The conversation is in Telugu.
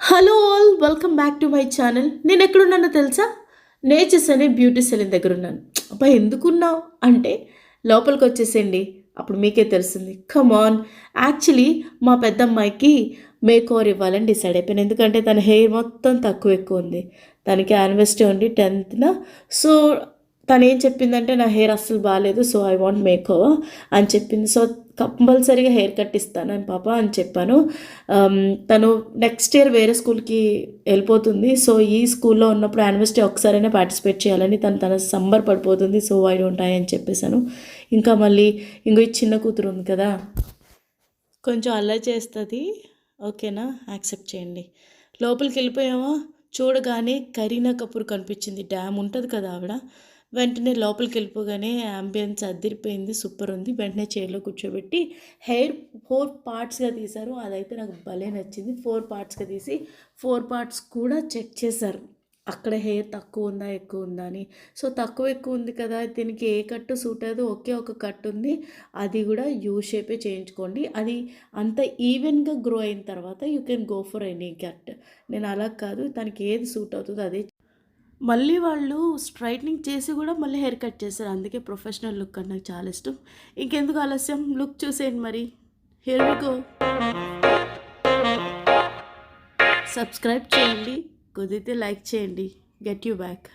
Hello all welcome back to my channel. నేను ఎక్కడున్నానో తెలుసా? నేచర్స్ అనే బ్యూటీ సెలూన్ దగ్గర ఉన్నాను అబ్బాయి ఎందుకున్నావు? అంటే లోపలికి వచ్చేసేయండి. అప్పుడు మీకే తెలుస్తుంది. కమాన్ యాక్చువల్లీ మా పెద్దమ్మాయికి మేక్ ఓవర్ ఇవ్వాలని డిసైడ్ అయిపోయాను. ఎందుకంటే తన హెయిర్ మొత్తం తక్కువ ఎక్కువ ఉంది. తనకి యానివర్సిటీ ఉంది టెన్త్న సో తను ఏం చెప్పిందంటే నా హెయిర్ అస్సలు బాగాలేదు so I want makeover అని చెప్పింది. సో కంపల్సరీగా హెయిర్ కట్ ఇస్తాను అని పాప అని చెప్పాను. తను నెక్స్ట్ ఇయర్ వేరే స్కూల్కి వెళ్ళిపోతుంది. సో ఈ స్కూల్లో ఉన్నప్పుడు యానివర్సరీ ఒకసారైనా పార్టిసిపేట్ చేయాలని తను తన సంబర్ పడిపోతుంది. సో ఐ డోంట్ ఐ అని చెప్పేశాను. ఇంకా మళ్ళీ ఇంకో ఈ చిన్న కూతురు ఉంది కదా కొంచెం అల్లరి చేస్తుంది. ఓకేనా? యాక్సెప్ట్ చేయండి. లోపలికి వెళ్ళిపోయామా చూడగానే కరీనా కపూర్ కనిపించింది. డ్యామ్ ఉంటుంది కదా ఆవిడ. వెంటనే లోపలికి వెళ్ళిపోగానే అంబియన్స్ అదిరిపోయింది సూపర్ ఉంది. వెంటనే చైర్లో కూర్చోబెట్టి హెయిర్ ఫోర్ పార్ట్స్గా తీశారు. అదైతే నాకు భలే నచ్చింది. ఫోర్ పార్ట్స్గా తీసి ఫోర్ పార్ట్స్ కూడా చెక్ చేశారు. అక్కడ హెయిర్ తక్కువ ఉందా ఎక్కువ ఉందా అని. సో తక్కువ ఎక్కువ ఉంది కదా దీనికి ఏ కట్టు సూట్ అయ్యేదో? ఒకే ఒక కట్ ఉంది. అది కూడా యూ షేపే చేయించుకోండి. అది అంత ఈవెన్గా గ్రో అయిన తర్వాత you can go for any cut నేను అలా కాదు తనకి ఏది సూట్ అవుతుందో అదే మళ్ళీ వాళ్ళు స్ట్రైట్నింగ్ చేసి కూడా మళ్ళీ హెయిర్ కట్ చేస్తారు. అందుకే ప్రొఫెషనల్ లుక్ అంటే నాకు చాలా ఇష్టం. ఇంకెందుకు ఆలస్యం? లుక్ చూసేయండి మరి. హెయిర్ సబ్స్క్రైబ్ చేయండి. కుదిరితే లైక్ చేయండి. Get you back